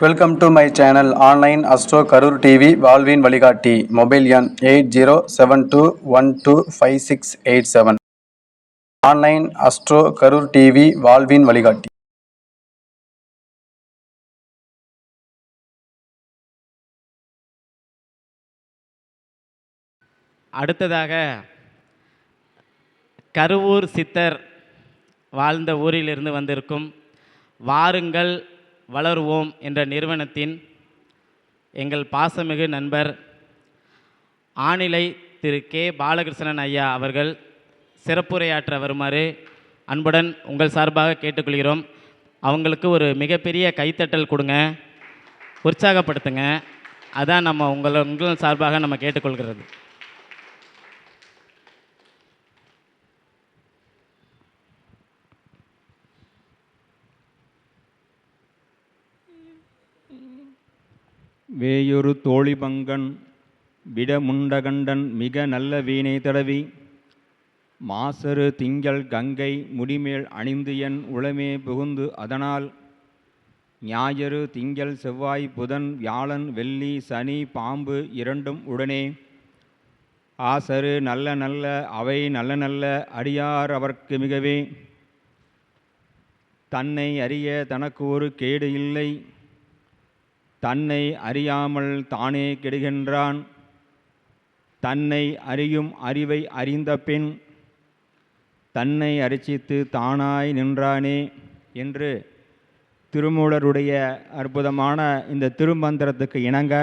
Welcome to my channel online astro Karur TV வாழ்வின் வழிகாட்டி mobile எண் eight zero seven two one two five six eight seven online astro Karur TV வாழ்வின் வழிகாட்டி அடுத்ததாக கருவூர் சித்தர் வாழ்ந்த ஊரிலிருந்து வந்திருக்கும் வாருங்கள் வளருவோம் என்ற நிறுவனத்தின் எங்கள் பாசமிகு நண்பர் ஆணிலை திரு கே. பாலகிருஷ்ணன் ஐயா அவர்கள் சிறப்புரையாற்ற வருமாறு அன்புடன் உங்கள் சார்பாக கேட்டுக்கொள்கிறோம். அவங்களுக்கு ஒரு மிகப்பெரிய கைத்தட்டல் கொடுங்க. உற்சாகப்படுத்துங்க. அதான் நம்ம உங்களை உங்கள் சார்பாக நம்ம கேட்டுக்கொள்கிறது. வேயொரு தோழிபங்கன் விடமுண்டகண்டன் மிக நல்ல வீணை தடவி மாசரு திங்கள் கங்கை முடிமேல் அணிந்து என் உளமே புகுந்து அதனால் ஞாயிறு திங்கள் செவ்வாய் புதன் வியாழன் வெள்ளி சனி பாம்பு இரண்டும் உடனே ஆசரு நல்ல நல்ல அவை நல்ல நல்ல அடியார் அவர்க்கு மிகவே தன்னை அறிய தனக்கு ஒரு கேடு இல்லை தன்னை அறியாமல் தானே கெடுகின்றான். தன்னை அறியும் அறிவை அறிந்த பின் தன்னை அரிசித்து தானாய் நின்றானே என்று திருமூலருடைய அற்புதமான இந்த திருமந்திரத்துக்கு இணங்க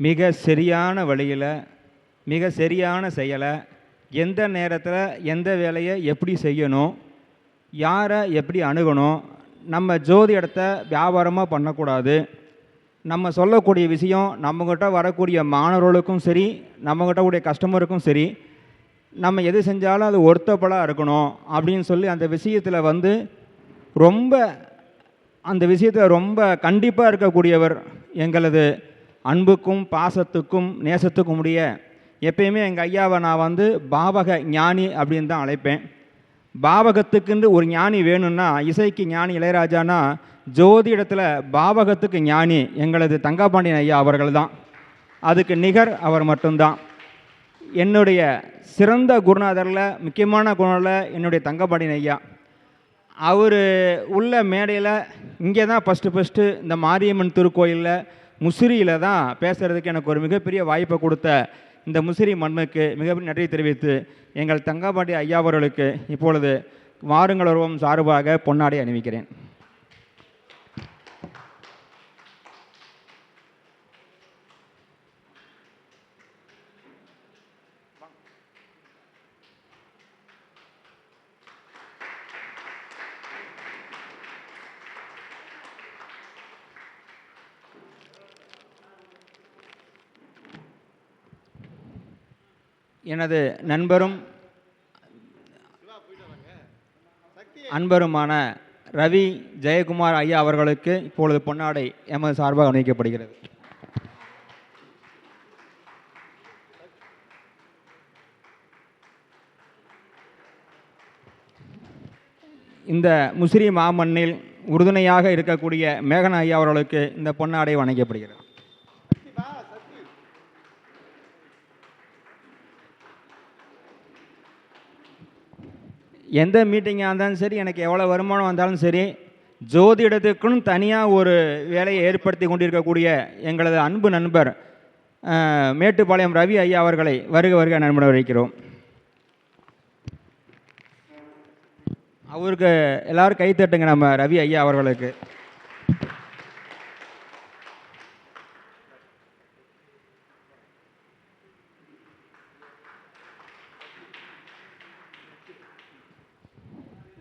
மிக சரியான வழியில் மிக சரியான செயலை எந்த நேரத்தில் எந்த வேலையை எப்படி செய்யணும் யாரை எப்படி அணுகணும் நம்ம ஜோதி இடத்த வியாபாரமாக பண்ணக்கூடாது. நம்ம சொல்லக்கூடிய விஷயம் நம்மக்கிட்ட வரக்கூடிய மாணவர்களுக்கும் சரி நம்மக்கிட்ட கூடிய கஸ்டமருக்கும் சரி நம்ம எது செஞ்சாலும் அது ஒருத்தப்பலாக இருக்கணும் அப்படின்னு சொல்லி அந்த விஷயத்தில் வந்து ரொம்ப அந்த விஷயத்தில் ரொம்ப கண்டிப்பாக இருக்கக்கூடியவர் எங்களது அன்புக்கும் பாசத்துக்கும் நேசத்துக்கும் உடைய எப்பயுமே எங்கள் ஐயாவை நான் வந்து பாவக ஞானி அப்படின்னு தான் அழைப்பேன். பாவகத்துக்குன்னு ஒரு ஞானி வேணும்னா இசைக்கு ஞானி இளையராஜானா ஜோதி இடத்துல பாவகத்துக்கு ஞானி எங்களது தங்காபாண்டியன் ஐயா அவர்கள் தான். அதுக்கு நிகர் அவர் மட்டும்தான். என்னுடைய சிறந்த குருநாதரில் முக்கியமான குருநாதரில் என்னுடைய தங்கபாண்டியன் ஐயா. அவர் உள்ள மேடையில் இங்கே தான் ஃபஸ்ட்டு ஃபஸ்ட்டு இந்த மாரியம்மன் திருக்கோயிலில் முசிறியில் தான் பேசுகிறதுக்கு எனக்கு ஒரு மிகப்பெரிய வாய்ப்பை கொடுத்த இந்த முசிறி மண்ணுக்கு மிகப்பெரிய நன்றி தெரிவித்து எங்கள் தங்கபாண்டி ஐயா அவர்களுக்கு இப்பொழுது வாருங்கள் சார்பாக பொன்னாடை அணிவிக்கிறேன். எனது நண்பரும் அன்பருமான ரவி ஜெயக்குமார் ஐயா அவர்களுக்கு இப்பொழுது பொன்னாடை எமது சார்பாக அணிவிக்கப்படுகிறது. இந்த முசிறி மாமண்ணில் உறுதுணையாக இருக்கக்கூடிய மேகன ஐயா அவர்களுக்கு இந்த பொன்னாடை வணங்கப்படுகிறது. எந்த மீட்டிங்காக இருந்தாலும் சரி எனக்கு எவ்வளோ வருமானம் வந்தாலும் சரி ஜோதிடத்துக்குன்னு தனியாக ஒரு வேலையை ஏற்படுத்தி கொண்டிருக்கக்கூடிய எங்களது அன்பு நண்பர் மேட்டுப்பாளையம் ரவி ஐயா அவர்களை வருக வருக நண்பனை வைக்கிறோம் அவருக்கு எல்லோரும் கைத்தட்டுங்க நம்ம ரவி ஐயா அவர்களுக்கு.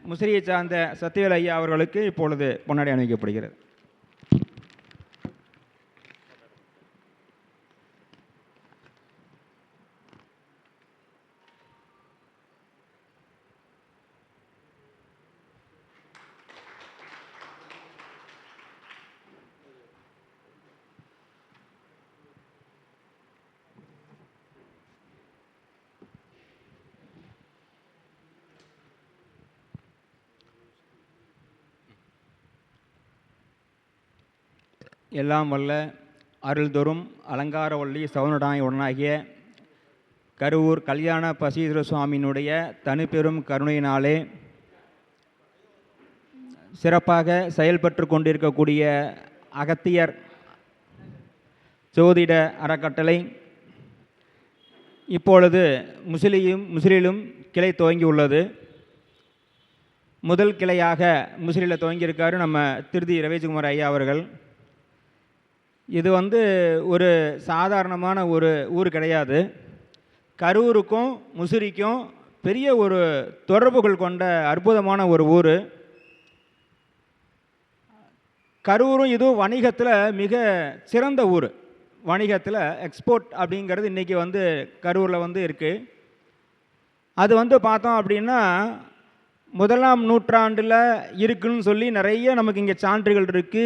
முசிறியை சார்ந்த சத்யவேல் ஐயா அவர்களுக்கு இப்பொழுது பொன்னாடி அணிவிக்கப்படுகிறது எல்லாம் வல்ல அருள்தொறும் அலங்காரவள்ளி சவுனடாய் உடனாகிய கருவூர் கல்யாண பசீதர சுவாமியினுடைய தனிப்பெரும் கருணையினாலே சிறப்பாக செயல்பட்டு கொண்டிருக்கக்கூடிய அகத்தியர் ஜோதிட அறக்கட்டளை இப்பொழுது முசிலியும் முசிலிலும் கிளை துவங்கியுள்ளது. முதல் கிளையாக முசிலியில் துவங்கியிருக்காரு நம்ம திருதி ரவிஜகுமார் ஐயா அவர்கள். இது வந்து ஒரு சாதாரணமான ஒரு ஊர் கிடையாது. கரூருக்கும் முசிறிக்கும் பெரிய ஒரு தொடர்புகள் கொண்ட அற்புதமான ஒரு ஊர். கரூரும் இதுவும் வணிகத்தில் மிக சிறந்த ஊர். வணிகத்தில் எக்ஸ்போர்ட் அப்படிங்கிறது இன்றைக்கி வந்து கரூரில் வந்து இருக்குது அது வந்து பார்த்தோம் அப்படின்னா முதலாம் நூற்றாண்டில் இருக்குன்னு சொல்லி நிறைய நமக்கு இங்கே சான்றுகள் இருக்குது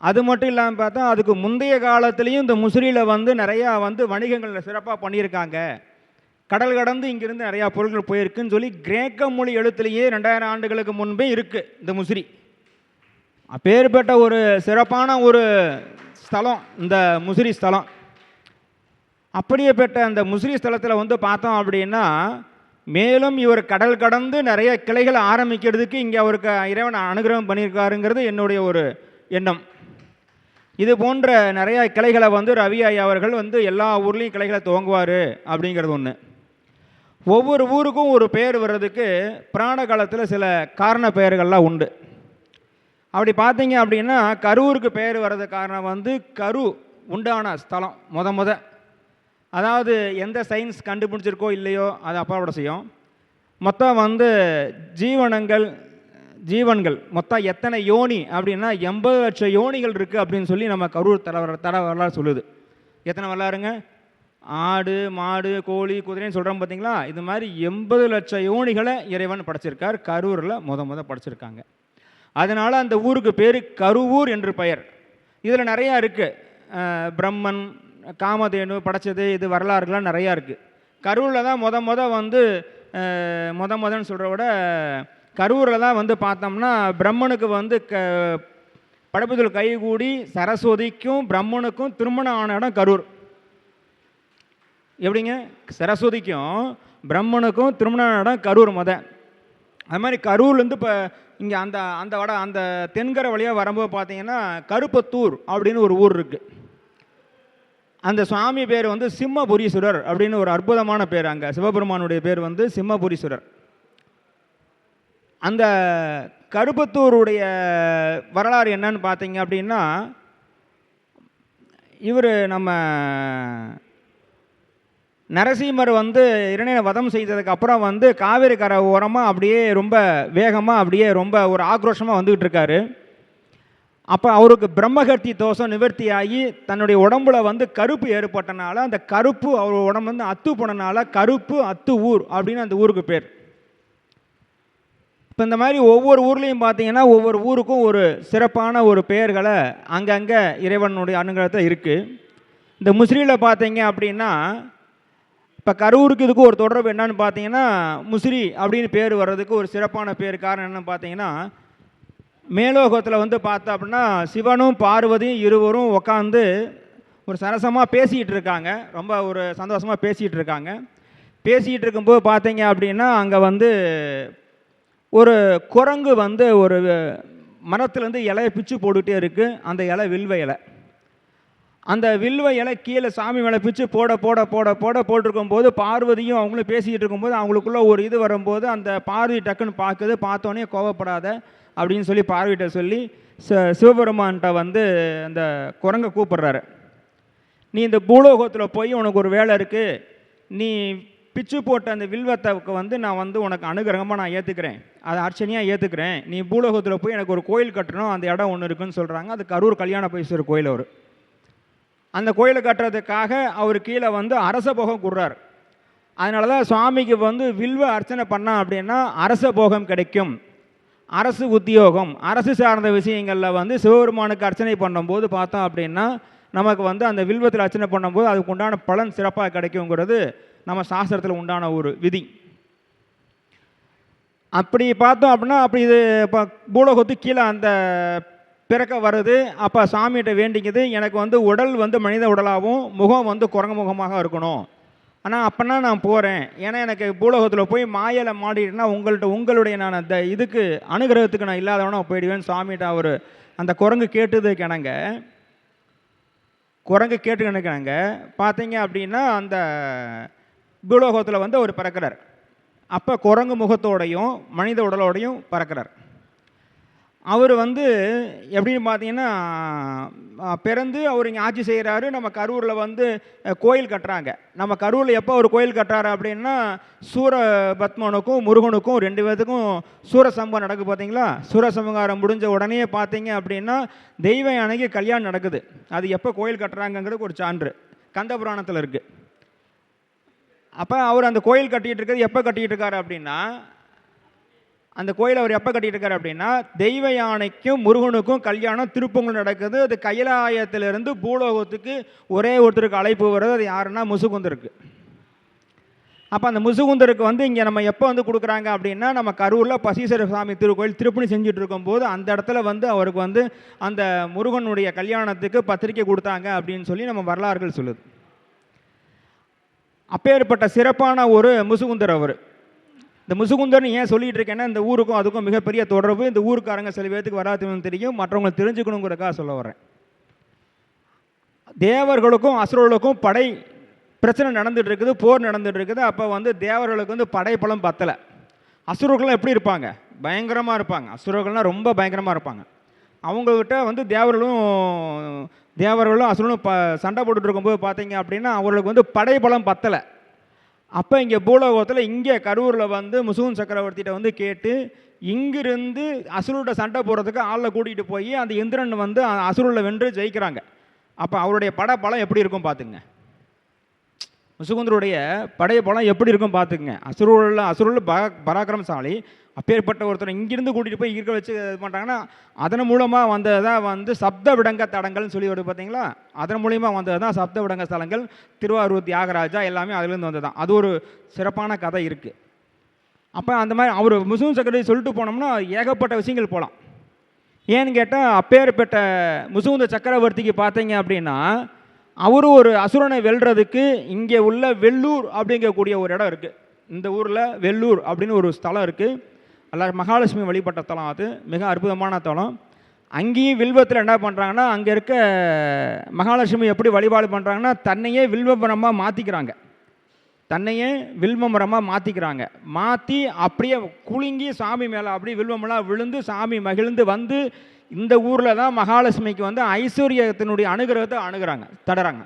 அது மட்டும் இல்லாமல் பார்த்தா அதுக்கு முந்தைய காலத்துலேயும் இந்த முசிறியில் வந்து நிறையா வந்து வணிகங்கள் சிறப்பாக பண்ணியிருக்காங்க. கடல் கடந்து இங்கிருந்து நிறையா பொருட்கள் போயிருக்குன்னு சொல்லி கிரேக்க மொழி எழுத்துலேயே ரெண்டாயிரம் ஆண்டுகளுக்கு முன்பே இருக்குது இந்த முசிறி. அப்பேற்பட்ட ஒரு சிறப்பான ஒரு ஸ்தலம் இந்த முசிறி ஸ்தலம். அப்படியேப்பட்ட அந்த முசிறி ஸ்தலத்தில் வந்து பார்த்தோம் அப்படின்னா மேலும் இவர் கடல் கடந்து நிறைய கிளைகளை ஆரம்பிக்கிறதுக்கு இங்கே அவருக்கு இறைவன் அனுகிரகம் பண்ணியிருக்காருங்கிறது என்னுடைய ஒரு எண்ணம். இது போன்ற நிறைய கிளைகளை வந்து ரவி ஐயா அவர்கள் வந்து எல்லா ஊர்லேயும் கிளைகளை துவங்குவார் அப்படிங்கிறது ஒன்று ஒவ்வொரு ஊருக்கும் ஒரு பெயர் வர்றதுக்கு புராண காலத்தில் சில காரண பெயர்கள்லாம் உண்டு. அப்படி பார்த்தீங்க அப்படின்னா கரூருக்கு பெயர் வர்றது காரணம் வந்து கரு உண்டான ஸ்தலம் முத முத. அதாவது எந்த சயின்ஸ் கண்டுபிடிச்சிருக்கோ இல்லையோ அது அப்பாவோட செய்யும். மொத்தம் வந்து ஜீவனங்கள் ஜீவன்கள். மொத்தம் எத்தனை யோனி அப்படின்னா எண்பது லட்சம் யோனிகள் இருக்குது அப்படின்னு சொல்லி நம்ம கரூர் தர தர வரலாறு சொல்லுது. எத்தனை வரலாறுங்க? ஆடு மாடு கோழி குதிரைன்னு சொல்கிறோம் பார்த்தீங்களா இது மாதிரி எண்பது லட்சம் யோனிகளை இறைவன் படைச்சிருக்கார். கரூரில் முத முத படைச்சிருக்காங்க. அதனால் அந்த ஊருக்கு பேர் கருவூர் என்று பெயர். இதில் நிறையா இருக்குது பிரம்மன் காமதேனு படைச்சது இது வரலாறுகள்லாம் நிறையா இருக்குது கரூரில் தான் முத முத வந்து மொத முத முதன்னு சொல்கிறத விட கரூரில் தான் வந்து பார்த்தோம்னா பிரம்மனுக்கு வந்து க படைப்புதல் கைகூடி சரஸ்வதிக்கும் பிரம்மனுக்கும் திருமணம் ஆன இடம் கரூர். எப்படிங்க? சரஸ்வதிக்கும் பிரம்மனுக்கும் திருமணம் ஆன இடம் கரூர் முத. அது மாதிரி கரூர்லேருந்து இப்போ இங்கே அந்த அந்த வட அந்த தென்கரை வழியாக வரும்போது பார்த்தீங்கன்னா கருப்பத்தூர் அப்படின்னு ஒரு ஊர் இருக்குது அந்த சுவாமி பேர் வந்து சிம்மபுரீஸ்வரர் அப்படின்னு ஒரு அற்புதமான பேர் அங்கே. சிவபெருமானுடைய பேர் வந்து சிம்மபுரீஸ்வரர். அந்த கருப்பத்தூருடைய வரலாறு என்னன்னு பார்த்தீங்க அப்படின்னா இவர் நம்ம நரசிம்மர் வந்து இரணைய வதம் செய்ததுக்கு அப்புறம் வந்து காவேரி கரை ஓரமாக அப்படியே ரொம்ப வேகமாக அப்படியே ரொம்ப ஒரு ஆக்ரோஷமாக வந்துக்கிட்டு இருக்காரு. அப்போ அவருக்கு பிரம்மகர்த்தி தோஷம் நிவர்த்தி ஆகி தன்னுடைய உடம்புல வந்து கருப்பு ஏற்பட்டனால அந்த கருப்பு அவர் உடம்பு வந்து அத்து போனனால கருப்பு அத்து ஊர் அப்படின்னு அந்த ஊருக்கு பேர். இப்போ இந்த மாதிரி ஒவ்வொரு ஊர்லேயும் பார்த்தீங்கன்னா ஒவ்வொரு ஊருக்கும் ஒரு சிறப்பான ஒரு பெயர்களை அங்கங்கே இறைவனுடைய அனுகிரகத்தில் இருக்குது இந்த முசிறியில் பார்த்தீங்க அப்படின்னா இப்போ கரூருக்கு இதுக்கு ஒரு தொடர்பு என்னன்னு பார்த்தீங்கன்னா முசிறி அப்படின்னு பேர் வர்றதுக்கு ஒரு சிறப்பான பேர் காரணம் என்னன்னு பார்த்தீங்கன்னா மேலோகத்தில் வந்து பார்த்தோம் அப்படின்னா சிவனும் பார்வதியும் இருவரும் உக்காந்து ஒரு சரசமாக பேசிக்கிட்டு இருக்காங்க. ரொம்ப ஒரு சந்தோஷமாக பேசிகிட்டு இருக்காங்க. பேசிக்கிட்டு இருக்கும்போது பார்த்தீங்க அப்படின்னா அங்கே வந்து ஒரு குரங்கு வந்து ஒரு மரத்துலேருந்து இலையை பிச்சு போட்டுகிட்டே இருக்குது அந்த இலை வில்வ இலை. அந்த வில்வ இலை கீழே சாமி மேலே பிச்சு போட போட போட போட போட்டிருக்கும் போது பார்வதியும் அவங்களும் பேசிக்கிட்டு இருக்கும்போது அவங்களுக்குள்ள ஒரு இது வரும்போது அந்த பார்வதி டக்குன்னு பார்க்குது. பார்த்தோன்னே கோவப்படாத அப்படின்னு சொல்லி பார்வதிட்ட சொல்லி ச சிவபெருமான்கிட்ட வந்து அந்த குரங்கை கூப்பிட்றாரு. நீ இந்த பூலோகத்தில் போய் உனக்கு ஒரு வேலை இருக்குது நீ பிச்சு போட்ட அந்த வில்வத்தைக்கு வந்து நான் வந்து உனக்கு அனுகிரகமாக நான் ஏற்றுக்கிறேன் அதை அர்ச்சனையாக ஏற்றுக்கிறேன் நீ பூலோகத்தில் போய் எனக்கு ஒரு கோயில் கட்டணும். அந்த இடம் ஒன்று இருக்குன்னு சொல்கிறாங்க அது கரூர் கல்யாண பைசூர் கோயில் அவர். அந்த கோயிலை கட்டுறதுக்காக அவர் கீழே வந்து அரச போகம் கொடுறார். அதனால தான் சுவாமிக்கு வந்து வில்வ அர்ச்சனை பண்ணால் அப்படின்னா அரச போகம் கிடைக்கும். அரசு உத்தியோகம் அரசு சார்ந்த விஷயங்களில் வந்து சிவபெருமானுக்கு அர்ச்சனை பண்ணும்போது பார்த்தோம் அப்படின்னா நமக்கு வந்து அந்த வில்வத்தில் அர்ச்சனை பண்ணும்போது அதுக்கு உண்டான பலன் சிறப்பாக கிடைக்குங்கிறது நம்ம சாஸ்திரத்தில் உண்டான ஒரு விதி. அப்படி பார்த்தோம் அப்படின்னா அப்படி இது இப்போ பூலோகத்துக்கு கீழே அந்த பிறக்க வருது. அப்போ சாமிகிட்ட வேண்டிக்குது. எனக்கு வந்து உடல் வந்து மனித உடலாகவும் முகம் வந்து குரங்கு முகமாக இருக்கணும். ஆனால் அப்போனா நான் போகிறேன் ஏன்னா எனக்கு பூலோகத்தில் போய் மாயலை மாடிட்டுனா உங்கள்கிட்ட உங்களுடைய நான் அந்த இதுக்கு அனுகிரகத்துக்கு நான் இல்லாதவனா போயிடுவேன் சாமிகிட்ட அவர் அந்த குரங்கு கேட்டது கிணங்க குரங்கு கேட்டு நினைக்கிறாங்க பார்த்தீங்க அப்படின்னா அந்த பூலோகத்தில் வந்து அவர் பிறக்கிறார். அப்போ குரங்கு முகத்தோடையும் மனித உடலோடையும் பிறக்கிறார். அவர் வந்து எப்படின்னு பார்த்தீங்கன்னா பிறந்து அவர் இங்கே ஆட்சி செய்கிறாரு நம்ம கரூரில் வந்து கோயில் கட்டுறாங்க. நம்ம கரூரில் எப்போ ஒரு கோயில் கட்டுறாரு அப்படின்னா சூரபத்மனுக்கும் முருகனுக்கும் ரெண்டு பேர்த்துக்கும் சூரசம்பம் நடக்குது பார்த்தீங்களா சூரசம்ஹாரம் முடிஞ்ச உடனே பார்த்தீங்க அப்படின்னா தெய்வ யானைக்கு கல்யாணம் நடக்குது. அது எப்போ கோயில் கட்டுறாங்கங்கிறது ஒரு சான்று. கந்த புராணத்தில் இருக்குது அப்போ அவர் அந்த கோயில் கட்டிகிட்டு இருக்கிறது எப்போ கட்டிகிட்டு இருக்காரு அப்படின்னா அந்த கோயில் அவர் எப்போ கட்டிகிட்டு இருக்காரு அப்படின்னா தெய்வ யானைக்கும் முருகனுக்கும் கல்யாணம் திருப்பங்கள் நடக்குது. அது கைலாயத்திலிருந்து பூலோகத்துக்கு ஒரே ஒருத்தருக்கு அழைப்பு வருது அது யாருன்னா முசுகுந்தருக்கு. அப்போ அந்த முசுகுந்தருக்கு வந்து இங்கே நம்ம எப்போ வந்து கொடுக்குறாங்க அப்படின்னா நம்ம கரூரில் பசீஸ்வர சாமி திருக்கோயில் திருப்பணி செஞ்சுட்டு இருக்கும்போது அந்த இடத்துல வந்து அவருக்கு வந்து அந்த முருகனுடைய கல்யாணத்துக்கு பத்திரிக்கை கொடுத்தாங்க அப்படின்னு சொல்லி நம்ம வரலாறுகள் சொல்லுது. அப்பேற்பட்ட சிறப்பான ஒரு முசுகுந்தர் அவர். இந்த முசுகுந்தர்னு ஏன் சொல்லிட்டு இருக்கேன்னா இந்த ஊருக்கும் அதுக்கும் மிகப்பெரிய தொடர்பு இந்த ஊருக்காரங்க சில பேர்த்துக்கு வராதுன்னு தெரியும் மற்றவங்களுக்கு தெரிஞ்சுக்கணுங்கிறதுக்காக சொல்ல வரேன் தேவர்களுக்கும் அசுரர்களுக்கும் படை பிரச்சனை நடந்துட்டு இருக்குது போர் நடந்துட்டு இருக்குது அப்போ வந்து தேவர்களுக்கு வந்து படைப்பலம் பத்தலை. அசுரர்கள்லாம் எப்படி இருப்பாங்க? பயங்கரமாக இருப்பாங்க. அசுரர்கள்லாம் ரொம்ப பயங்கரமாக இருப்பாங்க. அவங்கக்கிட்ட வந்து தேவர்களும் தேவர்களும் அசுரனும் ப சண்டை போட்டுட்டு இருக்கும்போது பார்த்தீங்க அப்படின்னா அவர்களுக்கு வந்து படைபலம் பத்தலை. அப்போ இங்கே பூலோகத்தில் இங்கே கரூரில் வந்து முசுகுன் சக்கரவர்த்திகிட்ட வந்து கேட்டு இங்கிருந்து அசுரோட சண்டை போடுறதுக்கு ஆளை கூட்டிகிட்டு போய் அந்த இந்திரன் வந்து அசுரில் வென்று ஜெயிக்கிறாங்க. அப்போ அவருடைய படப்பலம் எப்படி இருக்கும் பார்த்துங்க முசுகுந்தருடைய படைய பலம் எப்படி இருக்கும் பார்த்துக்குங்க. அசுரூரில் அசுரூரில் ப பராக்கிரமசாலி அப்பேற்பட்ட ஒருத்தர் இங்கிருந்து கூட்டிகிட்டு போய் இருக்க வச்சு இது பண்ணுறாங்கன்னா அதன் மூலமாக வந்ததாக வந்து சப்த விடங்க தடங்கள்னு சொல்லி வருது பார்த்தீங்களா அதன் மூலயமா வந்தது தான் சப்த விடங்க ஸ்தலங்கள் திருவாரூர் தியாகராஜா எல்லாமே அதுலேருந்து வந்தது தான் அது ஒரு சிறப்பான கதை இருக்குது அப்போ அந்த மாதிரி அவர் முஸ்லீம் சக்கரவர்த்தி சொல்லிட்டு போனோம்னா ஏகப்பட்ட விஷயங்கள் போகலாம் ஏன்னு கேட்டால் அப்பேற்பட்ட முசுகுந்த சக்கரவர்த்திக்கு பார்த்தீங்க அப்படின்னா அவர் ஒரு அசுரனை வெல்றதுக்கு இங்கே உள்ள வெள்ளூர் அப்படிங்கக்கூடிய ஒரு இடம் இருக்குது இந்த ஊரில் வெள்ளூர் அப்படின்னு ஒரு ஸ்தலம் இருக்குது அல்ல மகாலட்சுமி வழிபட்ட தலம் அது மிக அற்புதமான தலம். அங்கேயும் வில்வத்தில் என்ன பண்ணுறாங்கன்னா அங்கே இருக்க மகாலட்சுமி எப்படி வழிபாடு பண்ணுறாங்கன்னா தன்னையே வில்வபுரமாக மாற்றிக்கிறாங்க தன்னையே வில்வ மரமாக மாற்றிக்கிறாங்க மாற்றி அப்படியே குலுங்கி சாமி மேலே அப்படியே வில்வமெல்லாம் விழுந்து சாமி மகிழ்ந்து வந்து இந்த ஊரில் தான் மகாலட்சுமிக்கு வந்து ஐஸ்வர்யத்தினுடைய அனுகிரகத்தை அணுகிறாங்க தடறாங்க.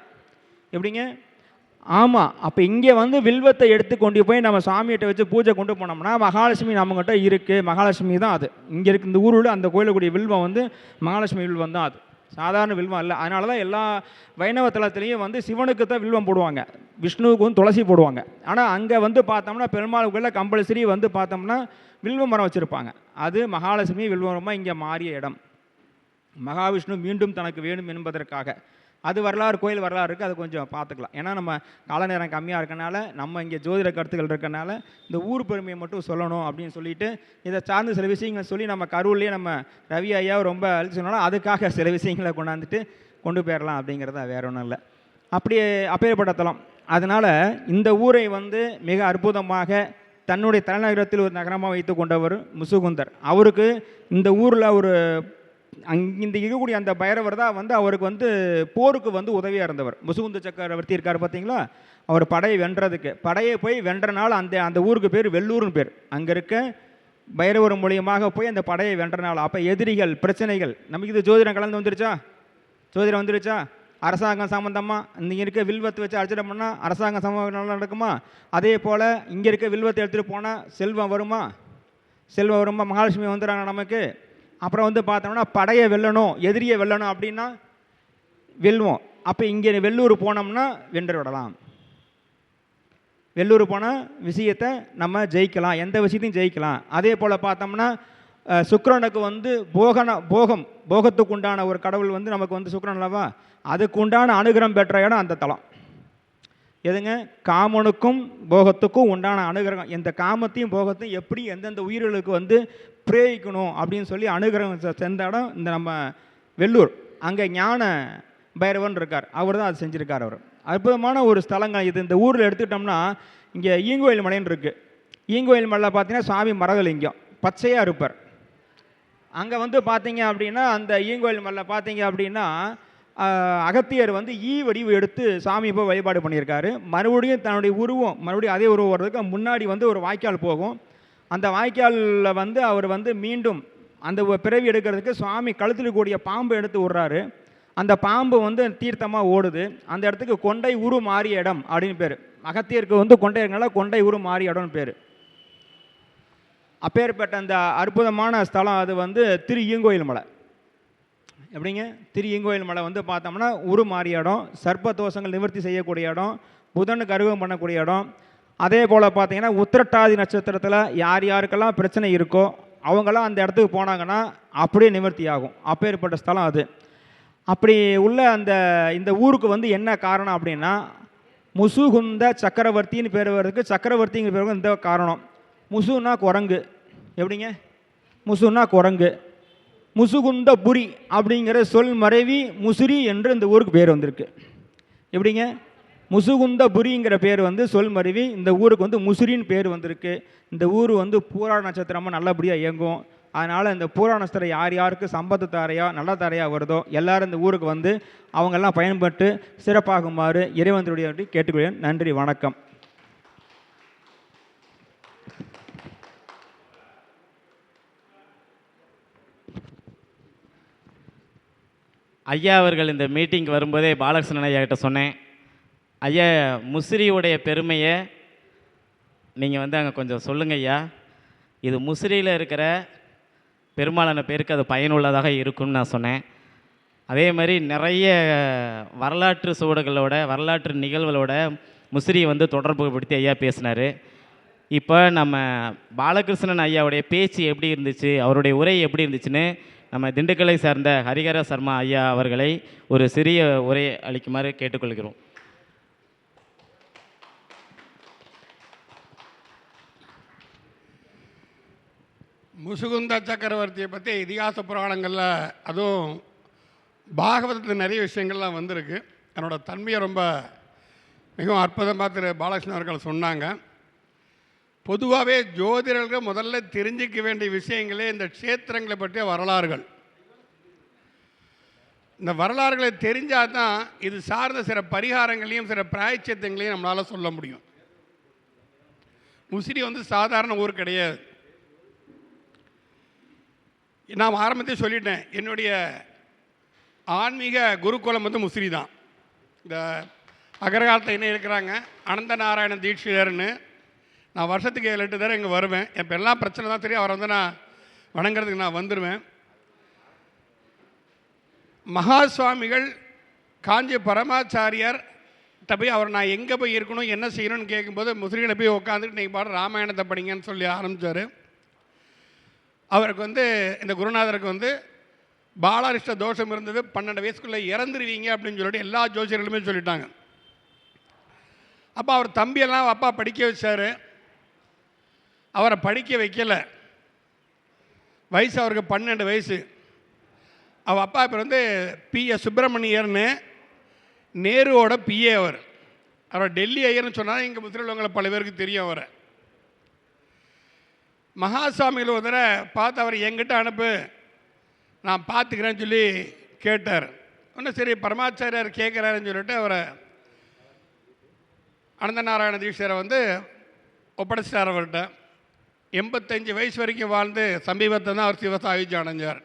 எப்படிங்க? ஆமாம் அப்போ இங்கே வந்து வில்வத்தை எடுத்து கொண்டு போய் நம்ம சாமிகிட்ட வச்சு பூஜை கொண்டு போனோம்னா மகாலட்சுமி நம்மகிட்ட இருக்குது மகாலட்சுமி தான் அது. இங்கே இருக்கு இந்த ஊரில் அந்த கோயிலுக்குரிய வில்வம் வந்து மகாலட்சுமி வில்வம் தான் அது. சாதாரண வில்வம் இல்லை அதனால தான் எல்லா வைணவ தலத்துலேயும் வந்து சிவனுக்கு தான் வில்வம் போடுவாங்க. விஷ்ணுவுக்கு வந்து துளசி போடுவாங்க. ஆனால் அங்கே வந்து பார்த்தோம்னா பெருமாள் கோயிலில் கம்பல்சரி வந்து பார்த்தோம்னா வில்வ மரம் வச்சுருப்பாங்க. அது மகாலட்சுமி வில்வமரமாக இங்கே மாறிய இடம். மகாவிஷ்ணு மீண்டும் தனக்கு வேணும் என்பதற்காக. அது வரலாறு கோயில் வரலாறு இருக்குது அது கொஞ்சம் பார்த்துக்கலாம். ஏன்னா நம்ம கால நேரம் கம்மியாக இருக்கனால நம்ம இங்கே ஜோதிட கருத்துக்கள் இருக்கனால இந்த ஊர் பெருமையை மட்டும் சொல்லணும் அப்படின்னு சொல்லிட்டு இதை சார்ந்த சில விஷயங்கள் சொல்லி நம்ம கரூர்லேயே நம்ம ரவி ஐயா ரொம்ப அழிச்சு சொன்னாலும் அதுக்காக சில விஷயங்களை கொண்டாந்துட்டு கொண்டு போயிடலாம் அப்படிங்கிறத வேற ஒன்றும் இல்லை. அப்படியே அப்பேற்பட்ட தலம். அதனால் இந்த ஊரை வந்து மிக அற்புதமாக தன்னுடைய தலைநகரத்தில் ஒரு நகரமாக வைத்து கொண்டவர் முசுகுந்தர். அவருக்கு இந்த ஊரில் ஒரு அங் இந்த இருக்கக்கூடிய அந்த பைரவர் தான் வந்து அவருக்கு வந்து போருக்கு வந்து உதவியாக இருந்தவர். முசுகுந்த சக்கரவர்த்தி இருக்கார் பார்த்தீங்களா அவர் படையை வென்றதுக்கு. படையை போய் வென்றனால அந்த அந்த ஊருக்கு பேர் வெள்ளூர்னு பேர். அங்கே இருக்க பைரவர் மூலியமாக போய் அந்த படையை வென்றனால. அப்போ எதிரிகள் பிரச்சனைகள். நமக்கு இது ஜோதிடம் கலந்து வந்துருச்சா? ஜோதிடம் வந்துருச்சா? அரசாங்கம் சம்மந்தமாக இங்கே இருக்க வில்வத்தை வச்சு அர்ச்சனை பண்ணால் அரசாங்கம் சம்பந்தம் நடக்குமா? அதே போல் இங்கே இருக்க வில்வத்தை எடுத்துகிட்டு போனால் செல்வம் வருமா? செல்வம் வருமா? மகாலட்சுமி வந்துடுறாங்க நமக்கு? அப்புறம் வந்து பார்த்தோம்னா படையை வெல்லணும் எதிரியை வெல்லணும் அப்படின்னா வெல்வோம். அப்போ இங்கே வெள்ளூர் போனோம்னா வென்று விடலாம். வெள்ளூர் போனால் விஷயத்தை நம்ம ஜெயிக்கலாம் எந்த விஷயத்தையும் ஜெயிக்கலாம். அதே போல் பார்த்தோம்னா சுக்கரனுக்கு வந்து போகன போகம் போகத்துக்கு உண்டான ஒரு கடவுள் வந்து நமக்கு வந்து சுக்கரன் அல்லவா? அதுக்கு உண்டான அனுகிரகம் பெற்ற இடம் அந்த தலம். எதுங்க? காமனுக்கும் போகத்துக்கும் உண்டான அனுகிரகம். இந்த காமத்தையும் போகத்தையும் எப்படி எந்தெந்த உயிர்களுக்கு வந்து பிரயோகிக்கணும் அப்படின்னு சொல்லி அனுகிரகம் செந்த செஞ்ச இடம் இந்த நம்ம வெள்ளூர். அங்கே ஞான பைரவன் இருக்கார். அவர் தான் அது செஞ்சுருக்கார் அவர். அற்புதமான ஒரு ஸ்தலங்கள் இது. இந்த ஊரில் எடுத்துக்கிட்டோம்னா இங்கே ஈங்கோயில் மலைன்னு இருக்குது ஈங்கோயில் மலையில் பார்த்தீங்கன்னா சுவாமி மரகலிங்கம் பச்சையாக இருப்பார். அங்கே வந்து பார்த்தீங்க அப்படின்னா அந்த ஈங்கோயில் மலையில் பார்த்தீங்க அப்படின்னா அகத்தியர் வந்து ஈ வடிவு எடுத்து சாமி போய் வழிபாடு பண்ணியிருக்காரு. மறுபடியும் தன்னுடைய உருவம் மறுபடியும் அதே உருவம் வர்றதுக்கு முன்னாடி வந்து ஒரு வாய்க்கால் போகும். அந்த வாய்க்காலில் வந்து அவர் வந்து மீண்டும் அந்த பிறவி எடுக்கிறதுக்கு சுவாமி கழுத்தில் கூடிய பாம்பு எடுத்து விடுறாரு. அந்த பாம்பு வந்து தீர்த்தமாக ஓடுது. அந்த இடத்துக்கு கொண்டை உரு மாறிய இடம் அப்படின்னு பேர். அகத்தியருக்கு வந்து கொண்டை இருக்கனால கொண்டை உரு மாறிய இடம்னு பேர். அப்பேற்பட்ட அந்த அற்புதமான ஸ்தலம் அது வந்து திரு ஈங்கோயில் மலை. எப்படிங்க? திரு ஈங்கோயில் மலை வந்து பார்த்தோம்னா உரு மாறிய இடம் சர்ப்ப தோஷங்கள் நிவர்த்தி செய்யக்கூடிய இடம் புதனுக்கு அருவம் பண்ணக்கூடிய இடம் அதே போல் பார்த்தீங்கன்னா உத்திரட்டாதி நட்சத்திரத்தில் யார் யாருக்கெல்லாம் பிரச்சனை இருக்கோ அவங்கெல்லாம் அந்த இடத்துக்கு போனாங்கன்னா அப்படியே நிவர்த்தி ஆகும் அப்பேற்பட்ட ஸ்தலம் அது. அப்படி உள்ள அந்த இந்த ஊருக்கு வந்து என்ன காரணம் அப்படின்னா முசுகுந்த சக்கரவர்த்தின்னு பேர் வர்றதுக்கு சக்கரவர்த்திங்கிற பேர் இந்த காரணம். முசுன்னா குரங்கு. எப்படிங்க? முசுன்னா குரங்கு. முசுகுந்த புரி அப்படிங்கிற சொல் மறைவி முசிறி என்று இந்த ஊருக்கு பேர் வந்திருக்கு. எப்படிங்க? முசுகுந்தபுரிங்கிற பேர் வந்து சொல் மருவி. இந்த ஊருக்கு வந்து முசிறின்னு பேர் வந்திருக்கு. இந்த ஊர் வந்து பூரா நட்சத்திரமாக நல்லபடியாக இயங்கும். அதனால் இந்த பூரா நட்சத்திரம் யார் யாருக்கு சம்பத்து தாரையா நல்ல தாரையா வருதோ எல்லாரும் இந்த ஊருக்கு வந்து அவங்கெல்லாம் பயன்பட்டு சிறப்பாகுமாறு இறைவந்தருடைய கேட்டுக்கொள்கிறேன். நன்றி வணக்கம். ஐயா அவர்கள் இந்த மீட்டிங் வரும்போதே பாலகிருஷ்ணன் ஐயா கிட்ட சொன்னேன். ஐயா முசிறியுடைய பெருமையை நீங்கள் வந்து அங்கே கொஞ்சம் சொல்லுங்க ஐயா. இது முசிறியில் இருக்கிற பெரும்பாலான பேருக்கு அது பயனுள்ளதாக இருக்கும்னு நான் சொன்னேன். அதே மாதிரி நிறைய வரலாற்று சுவடுகளோட வரலாற்று நிகழ்வுகளோட முசிறியை வந்து தொடர்பு படுத்தி ஐயா பேசினார். இப்போ நம்ம பாலகிருஷ்ணன் ஐயாவுடைய பேச்சு எப்படி இருந்துச்சு அவருடைய உரை எப்படி இருந்துச்சுன்னு நம்ம திண்டுக்கலை சார்ந்த ஹரிஹர சர்மா ஐயா அவர்களை ஒரு சிறிய உரை அளிக்குமாறு கேட்டுக்கொள்கிறோம். முசுகுந்த சக்கரவர்த்தியை பற்றி இதிகாச புராணங்களில் அதுவும் பாகவதத்தில் நிறைய விஷயங்கள்லாம் வந்திருக்கு. என்னோடய தன்மையை ரொம்ப மிகவும் அற்புதமாக திரு பாலகிருஷ்ணன் அவர்கள் சொன்னாங்க. பொதுவாகவே ஜோதிடர்கள் முதல்ல தெரிஞ்சிக்க வேண்டிய விஷயங்களே இந்த க்ஷேத்திரங்களை பற்றிய வரலாறுகள். இந்த வரலாறுகளை தெரிஞ்சால் தான் இது சார்ந்த சில பரிகாரங்களையும் சில பிராயச்சித்தங்களையும் நம்மளால் சொல்ல முடியும். முசிறி வந்து சாதாரண ஊர் கிடையாது. நான் ஆரம்பத்தே சொல்லிட்டேன் என்னுடைய ஆன்மீக குருகுலம் வந்து முசிறி தான். இந்த அகரகாலத்தில் என்ன இருக்கிறாங்க அனந்த நாராயண தீட்சிதர்னு நான் வருஷத்துக்கு ஏழு எட்டு தடவை இங்கே வருவேன். இப்போ எல்லாம் பிரச்சனை தான் தெரியும். அவரை வந்து நான் வணங்குறதுக்கு நான் வந்துடுவேன் மகா சுவாமிகள் காஞ்சி பரமாச்சாரியார் போய் அவர் நான் எங்கே போய் இருக்கணும் என்ன செய்யணும்னு கேட்கும்போது முஸ்லீம்களை போய் உட்காந்துட்டு நீங்கள் பாட ராமாயணத்தை படிங்கன்னு சொல்லி ஆரம்பித்தார் அவருக்கு வந்து இந்த குருநாதருக்கு வந்து பாலாரிஷ்ட தோஷம் இருந்தது பன்னெண்டு வயசுக்குள்ளே இறந்துருவீங்க அப்படின்னு சொல்லிட்டு எல்லா ஜோசியர்களுமே சொல்லிட்டாங்க. அப்போ அவர் தம்பியெல்லாம் அப்பா படிக்க வச்சார். அவரை படிக்க வைக்கலை. வயசு அவருக்கு பன்னெண்டு வயசு. அவள் அப்பா இப்போ வந்து பி. எஸ். சுப்பிரமணியர்னு நேருவோட பிஏ அவர். அவர் டெல்லி ஐயர்னு சொன்னால் இங்கே உள்ளவங்களை பல பேருக்கு தெரியும் அவரை. மகாசாமிகள் ஒரு தடவை பார்த்து அவர் எங்கிட்ட அனுப்பு நான் பார்த்துக்கிறேன்னு சொல்லி கேட்டார். ஒன்றும் சரி பரமாச்சாரியார் கேட்குறாருன்னு சொல்லிட்டு அவரை அனந்த நாராயண தீட்சரை வந்து ஒப்படைச்சிட்டார் அவர்கிட்ட. எண்பத்தஞ்சு வயசு வரைக்கும் வாழ்ந்து சமீபத்தை தான் அவர் சிவசாயுஜி அடைஞ்சார்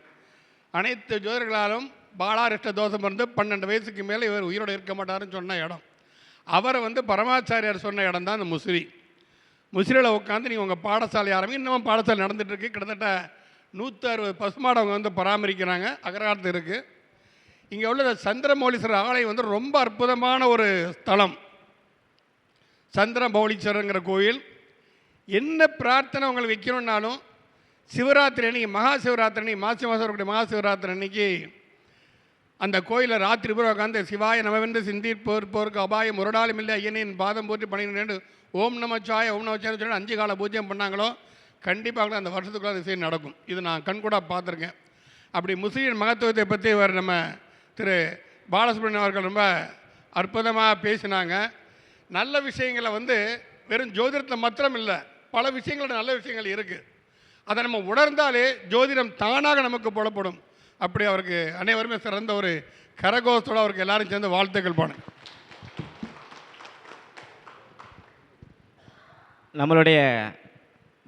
அனைத்து ஜோதிடர்களாலும் பாலாரிஷ்ட தோஷம் இருந்து பன்னெண்டு வயசுக்கு மேலே இவர் உயிரோடு இருக்க மாட்டாருன்னு சொன்ன இடம். அவரை வந்து பரமாச்சாரியார் சொன்ன இடம் தான் அந்த முசிறி. முசிறியில் உட்காந்து நீங்கள் உங்கள் பாடசாலை ஆரம்பி இன்னமும் பாடசாலை நடந்துகிட்ருக்கு கிட்டத்தட்ட நூற்றி அறுபது பசுமாடு அவங்க வந்து பராமரிக்கிறாங்க. அகராரத்து இருக்குது இங்கே உள்ள சந்திரமௌலீஸ்வரர் ஆலயம் வந்து ரொம்ப அற்புதமான ஒரு ஸ்தலம். சந்திரமௌலீஸ்வரங்கிற கோயில். என்ன பிரார்த்தனை உங்களுக்கு வைக்கணுன்னாலும் சிவராத்திரி அன்னைக்கு மகா சிவராத்திரி அன்னைக்கு மாசி மாதம் வரக்கூடிய மகா சிவராத்திரி அன்னைக்கு அந்த கோயிலில் ராத்திரி பூரா உட்காந்து சிவாய நமவென்று சிந்திர் போர் போருக்கு அபாயம் முரடாலும் இல்லை ஐயனின் பாதம் போற்றி பணினேன் ஓம் நமச்சாய ஓம் நமச்சாய சொல்லி அஞ்சு கால பூஜ்ஜியம் பண்ணாங்களோ கண்டிப்பாக அந்த வருஷத்துக்குள்ள அந்த விஷயம் நடக்கும். இது நான் கண்கூட பார்த்துருக்கேன். அப்படி முஸ்லீம் மகத்துவத்தை பற்றி இவர் நம்ம திரு பாலசுப்ரமணியம் அவர்கள் ரொம்ப அற்புதமாக பேசினாங்க. நல்ல விஷயங்களை வந்து வெறும் ஜோதிடத்தில் மாத்திரம் இல்லை பல விஷயங்களோட நல்ல விஷயங்கள் இருக்குது அதை நம்ம உணர்ந்தாலே ஜோதிடம் தானாக நமக்கு புலப்படும். அப்படி அவருக்கு அனைவருமே சிறந்த ஒரு கரகோஷத்தோடு அவருக்கு எல்லாரும் சேர்ந்து வாழ்த்துக்கள் போனேன் நம்மளுடைய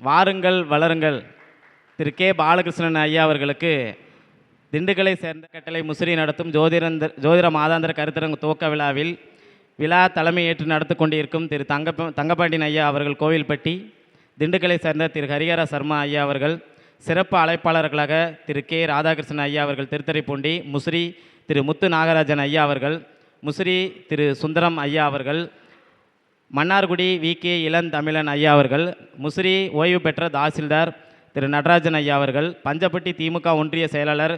வாருங்கள் வளருங்கள். திரு கே. பாலகிருஷ்ணன் ஐயா அவர்களுக்கு திண்டுக்கலை சேர்ந்த கட்டளை முசிறி நடத்தும் ஜோதிரந்த ஜோதிட மாதாந்திர கருத்தரங்கு துவக்க விழாவில் விழா தலைமையேற்று நடத்தி கொண்டிருக்கும் திரு தங்கப்ப தங்கப்பாண்டியன் ஐயா அவர்கள் கோவில்பட்டி திண்டுக்கலை சேர்ந்த திரு ஹரிஹர சர்மா ஐயா அவர்கள் சிறப்பு அழைப்பாளர்களாக திரு கே ராதாகிருஷ்ணன் ஐயா அவர்கள் திருத்தறைப்பூண்டி முசிறி திரு முத்து நாகராஜன் ஐயா அவர்கள் முசிறி திரு சுந்தரம் ஐயா அவர்கள் மன்னார்குடி வி. கே. இளந்தமிழன் ஐயா அவர்கள் முசிறி ஓய்வு பெற்ற தாசில்தார் திரு நடராஜன் ஐயா அவர்கள் பஞ்சப்பட்டி திமுக ஒன்றிய செயலாளர்